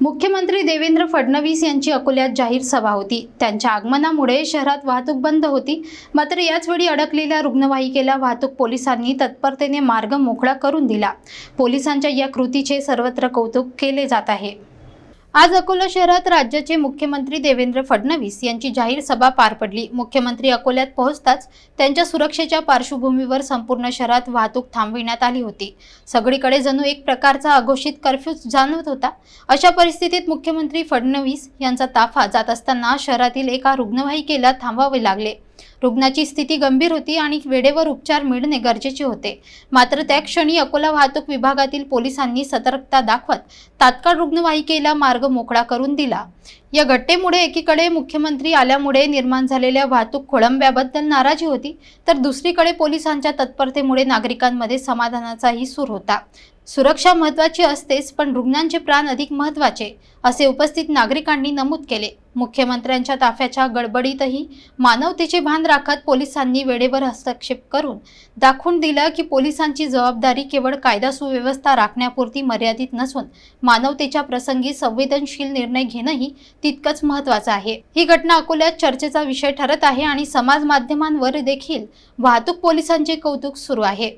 मुख्यमंत्री देवेंद्र फडणवीस यांची अकोल्यात जाहीर सभा होती. त्यांच्या आगमनामुळे शहरात वाहतूक बंद होती. मात्र याचवेळी अडकलेल्या रुग्णवाहिकेला वाहतूक पोलिसांनी तत्परतेने मार्ग मोकळा करून दिला. पोलिसांच्या या कृतीचे सर्वत्र कौतुक केले जात आहे. आज अकोला शहरात राज्याचे मुख्यमंत्री देवेंद्र फडणवीस यांची जाहीर सभा पार पडली. मुख्यमंत्री अकोल्यात पोहोचताच त्यांच्या सुरक्षेच्या पार्श्वभूमीवर संपूर्ण शहरात वाहतूक थांबविण्यात आली होती. सगळीकडे जणू एक प्रकारचा अघोषित कर्फ्यू जाणवत होता. अशा परिस्थितीत मुख्यमंत्री फडणवीस यांचा ताफा जात असताना शहरातील एका रुग्णवाहिकेला थांबावे लागले. रुग्णाची स्थिती गंभीर होती आणि वेळेवर उपचार मिळणे गरजेचे होते. मात्र त्या क्षणी अकोला वाहतूक विभागातील पोलिसांनी सतर्कता दाखवत तात्काळ रुग्णवाहिकेला मार्ग मोकळा करून दिला. या घटनेमुळे एकीकडे मुख्यमंत्री आल्यामुळे निर्माण झालेल्या वाहतूक खोळंब्याबद्दल नाराजी होती तर दुसरीकडे पोलिसांच्या तत्परतेमुळे नागरिकांमध्ये समाधानाचाही सूर होता. सुरक्षा महत्त्वाची असतेच पण रुग्णांचे प्राण अधिक महत्त्वाचे असे उपस्थित नागरिकांनी नमूद केले. मुख्यमंत्र्यांच्या ताफ्याच्या गडबडीतही मानवतेचे भान राखत पोलिसांनी वेळेवर हस्तक्षेप करून दाखवून दिलं की पोलिसांची जबाबदारी केवळ कायदा सुव्यवस्था राखण्यापुरती मर्यादित नसून मानवतेच्या प्रसंगी संवेदनशील निर्णय घेणंही तितकंच महत्त्वाचं आहे. ही घटना अकोल्यात चर्चेचा विषय ठरत आहे आणि समाज माध्यमांवर देखील वाहतूक पोलिसांचे कौतुक सुरू आहे.